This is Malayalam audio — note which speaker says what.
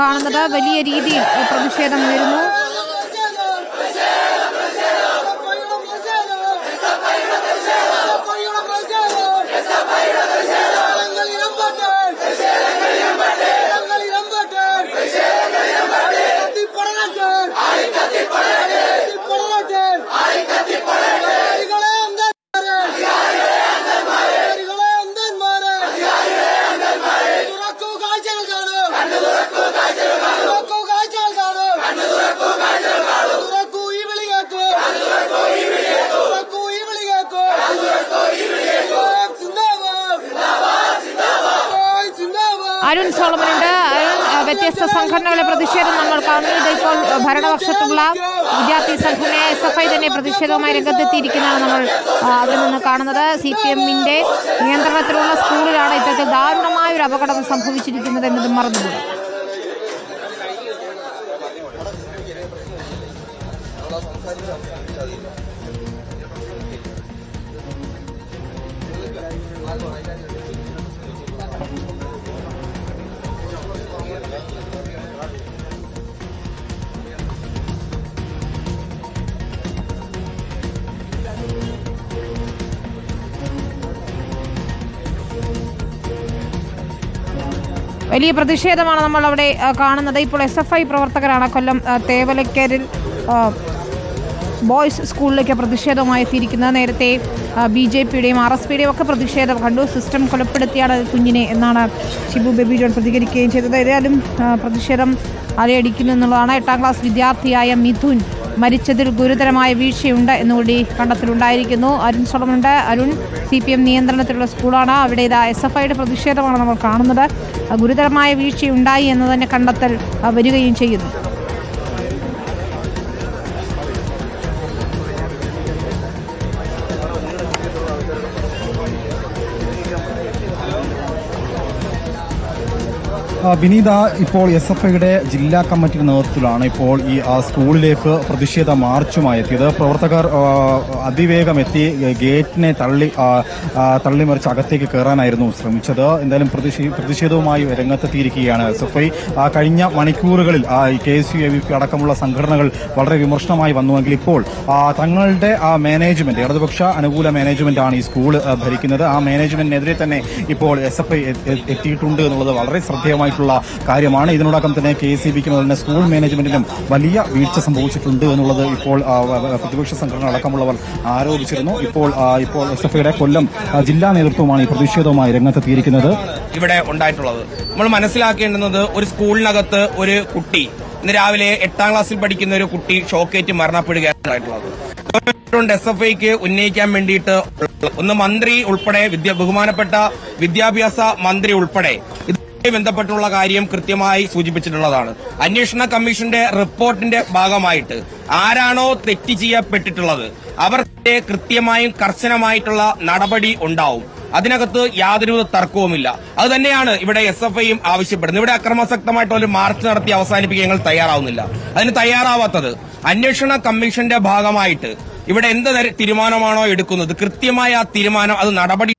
Speaker 1: കാണുന്നത് വലിയ രീതിയിൽ പ്രതിഷേധം ഉയരുന്നു. അരുൺ സോളമനുണ്ട്. അരുൺ വ്യത്യസ്ത സംഘടനകളെ പ്രതിഷേധം നമ്മൾ കാണുന്നു. ഇത് ഇപ്പോൾ ഭരണപക്ഷത്തുള്ള വിദ്യാർത്ഥി സംഘടനയായ എസ് എഫ് ഐ തന്നെ പ്രതിഷേധവുമായി രംഗത്തെത്തിയിരിക്കുന്നതാണ് നമ്മൾ അവിടെ നിന്ന് കാണുന്നത്. സി പി എമ്മിന്റെ നിയന്ത്രണത്തിലുള്ള സ്കൂളിലാണ് ഇത്തരത്തിൽ ദാരുണമായ ഒരു അപകടം സംഭവിച്ചിരിക്കുന്നത് എന്നത് മറന്നുകൂടാ വലിയ പ്രതിഷേധമാണ് നമ്മൾ അവിടെ കാണുന്നത്. ഇപ്പോൾ എസ് എഫ് ഐ പ്രവർത്തകരാണ് കൊല്ലം തേവലക്കരിൽ ബോയ്സ് സ്കൂളിലേക്ക് പ്രതിഷേധവുമായി എത്തിയിരിക്കുന്നത്. നേരത്തെ ബി ജെ പിയുടെയും ആർ എസ് പിയുടെയും ഒക്കെ പ്രതിഷേധം കണ്ടു. സിസ്റ്റം കൊലപ്പെടുത്തിയാണ് കുഞ്ഞിനെ എന്നാണ് ഷിബു ബേബി ജോൺ പ്രതികരിക്കുകയും ചെയ്തത്. ഏതായാലും പ്രതിഷേധം അലയടിക്കുന്നു എന്നുള്ളതാണ്. എട്ടാം ക്ലാസ് വിദ്യാർത്ഥിയായ മിഥുൻ മരിച്ചതിൽ ഗുരുതരമായ വീഴ്ചയുണ്ട് എന്നുകൂടി കണ്ടെത്തലുണ്ടായിരിക്കുന്നു. അരുൺ സോളമുണ്ട് അരുൺ സി പി എം നിയന്ത്രണത്തിലുള്ള സ്കൂളാണ്. അവിടെ ഇതാ എസ് എഫ് ഐയുടെ പ്രതിഷേധമാണ് നമ്മൾ കാണുന്നത്. ഗുരുതരമായ വീഴ്ചയുണ്ടായി എന്ന് തന്നെ കണ്ടെത്തൽ വരികയും ചെയ്യുന്നു.
Speaker 2: വിനീത ഇപ്പോൾ എസ് എഫ് ഐയുടെ ജില്ലാ കമ്മിറ്റിയുടെ നേതൃത്വത്തിലാണ് ഇപ്പോൾ ഈ സ്കൂളിലേക്ക് പ്രതിഷേധ മാർച്ചുമായി എത്തിയത് പ്രവർത്തകർ അതിവേഗം എത്തി ഗേറ്റിനെ തള്ളി തള്ളിമറിച്ച് അകത്തേക്ക് കയറാനായിരുന്നു ശ്രമിച്ചത്. എന്തായാലും പ്രതിഷേ- പ്രതിഷേധവുമായി രംഗത്തെത്തിയിരിക്കുകയാണ് എസ് എഫ് ഐ. കഴിഞ്ഞ മണിക്കൂറുകളിൽ K S U A V P അടക്കമുള്ള സംഘടനകൾ വളരെ വിമർശനമായി വന്നുവെങ്കിൽ ഇപ്പോൾ തങ്ങളുടെ മാനേജ്മെന്റ് ഇടതുപക്ഷ അനുകൂല മാനേജ്മെന്റ് ആണ് ഈ സ്കൂൾ ഭരിക്കുന്നത്. ആ മാനേജ്മെന്റിനെതിരെ തന്നെ ഇപ്പോൾ എസ് എഫ് ഐ എത്തിയിട്ടുണ്ട് എന്നുള്ളത് വളരെ ശ്രദ്ധേയമായിട്ടുള്ള കാര്യമാണ്. ഇതിനോടകം തന്നെ കെ സി ബിക്കും അതുപോലെ സ്കൂൾ മാനേജ്മെന്റിനും വലിയ വീഴ്ച സംഭവിച്ചിട്ടുണ്ട് എന്നുള്ളത് ഇപ്പോൾ പ്രതിപക്ഷ സംഘടന അടക്കമുള്ളവർ ആരോപിച്ചിരുന്നു. ഇപ്പോൾ ഇപ്പോൾ എസ് എഫ് ഐയുടെ കൊല്ലം ജില്ലാ നേതൃത്വമാണ് ഈ പ്രതിഷേധവുമായി രംഗത്തെത്തിയിരിക്കുന്നത്.
Speaker 3: ഇവിടെ ഉണ്ടായിട്ടുള്ളത്. നമ്മൾ മനസ്സിലാക്കേണ്ടുന്നത് ഒരു സ്കൂളിനകത്ത് ഒരു കുട്ടി ഇന്ന് രാവിലെ എട്ടാം ക്ലാസ്സിൽ പഠിക്കുന്ന ഒരു കുട്ടി ഷോക്കേറ്റ് മരണപ്പെടുകയാണ് ഉണ്ടായിട്ടുള്ളത്. എസ് എഫ് ഐക്ക് ഉന്നയിക്കാൻ വേണ്ടിയിട്ട് ഒന്ന് മന്ത്രി ഉൾപ്പെടെ ബഹുമാനപ്പെട്ട വിദ്യാഭ്യാസ മന്ത്രി ഉൾപ്പെടെ ഇതുമായി ബന്ധപ്പെട്ടുള്ള കാര്യം കൃത്യമായി സൂചിപ്പിച്ചിട്ടുള്ളതാണ്. അന്വേഷണ കമ്മീഷന്റെ റിപ്പോർട്ടിന്റെ ഭാഗമായിട്ട് ആരാണോ തെറ്റ് ചെയ്യപ്പെട്ടിട്ടുള്ളത് അവർക്ക് കൃത്യമായും കർശനമായിട്ടുള്ള നടപടി ഉണ്ടാവും. അതിനകത്ത് യാതൊരു തർക്കവുമില്ല. അത് തന്നെയാണ് ഇവിടെ എസ് എഫ് ഐയും ആവശ്യപ്പെടുന്നത്. ഇവിടെ അക്രമാസക്തമായിട്ടുള്ള ഒരു മാർച്ച് നടത്തി അവസാനിപ്പിക്കാൻ ഞങ്ങൾ തയ്യാറാവുന്നില്ല. അതിന് തയ്യാറാവാത്തത് അന്വേഷണ കമ്മീഷന്റെ ഭാഗമായിട്ട് ഇവിടെ എന്ത് തീരുമാനമാണോ എടുക്കുന്നത്? കൃത്യമായ ആ തീരുമാനം അത് നടപടി